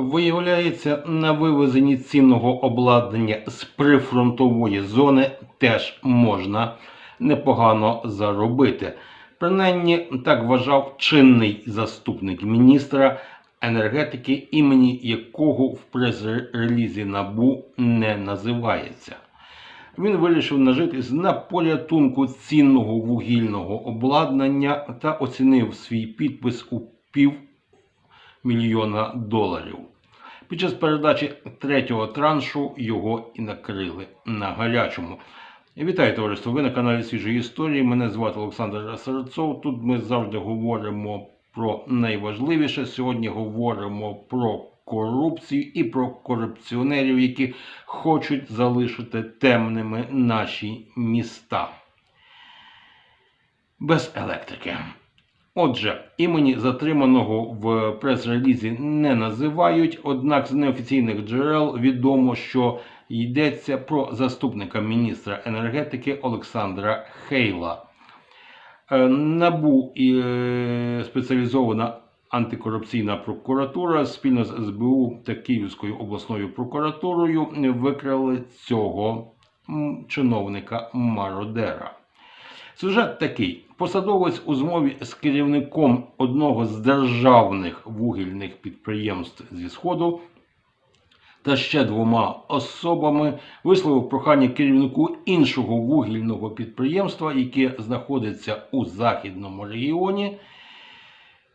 Виявляється, на вивезенні цінного обладнання з прифронтової зони теж можна непогано заробити. Принаймні, так вважав чинний заступник міністра енергетики, імені якого в прес-релізі НАБУ не називається. Він вирішив нажитись на порятунку цінного вугільного обладнання та оцінив свій підпис у пів мільйона доларів. Під час передачі третього траншу його і накрили на гарячому. Вітаю, товариство! Ви на каналі Свіжої історії. Мене звати Олександр Серцов. Тут ми завжди говоримо про найважливіше. Сьогодні говоримо про корупцію і про корупціонерів, які хочуть залишити темними наші міста без електрики. Отже, імені затриманого в прес-релізі не називають, однак з неофіційних джерел відомо, що йдеться про заступника міністра енергетики Олександра Хейла. Е, НАБУ і е, спеціалізована антикорупційна прокуратура спільно з СБУ та Київською обласною прокуратурою викрали цього чиновника мародера. Сюжет такий: посадовець у змові з керівником одного з державних вугільних підприємств зі Сходу та ще двома особами висловив прохання керівнику іншого вугільного підприємства, яке знаходиться у західному регіоні,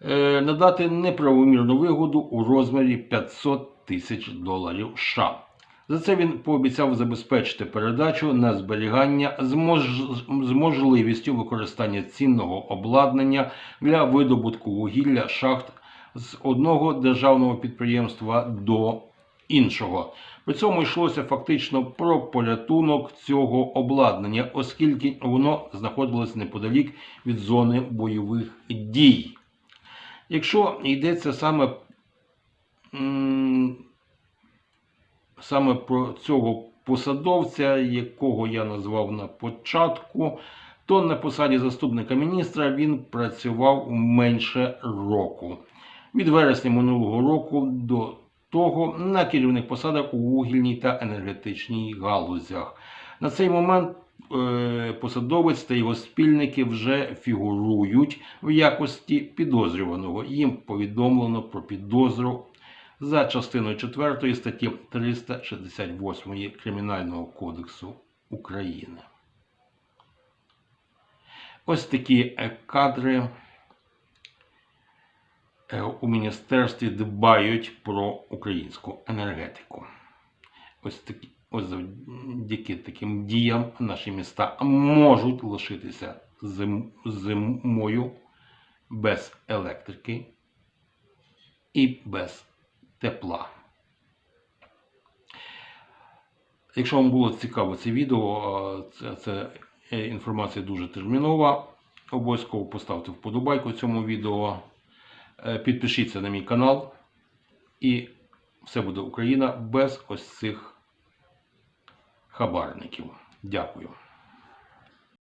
е, надати неправомірну вигоду у розмірі 500 тисяч доларів США. За це він пообіцяв забезпечити передачу на зберігання з, мож... з можливістю використання цінного обладнання для видобутку вугілля шахт з одного державного підприємства до іншого. При цьому йшлося фактично про порятунок цього обладнання, оскільки воно знаходилось неподалік від зони бойових дій. Якщо йдеться саме саме про цього посадовця, якого я назвав на початку, то на посаді заступника міністра він працював менше року. Від вересня минулого року до того на керівних посадах у вугільній та енергетичній галузях. На цей момент е, посадовець та його спільники вже фігурують в якості підозрюваного. Їм повідомлено про підозру за частиною 4 статті 368 Кримінального кодексу України. Ось такі е, кадри е, у міністерстві дбають про українську енергетику. Ось такі. Ось завдяки таким діям наші міста можуть лишитися зим, зимою без електрики і без тепла. Якщо вам було цікаво це відео, це, це інформація дуже термінова. Обов'язково поставте вподобайку цьому відео. Е, Підпишіться на мій канал. І все буде Україна без ось цих хабарників. Дякую.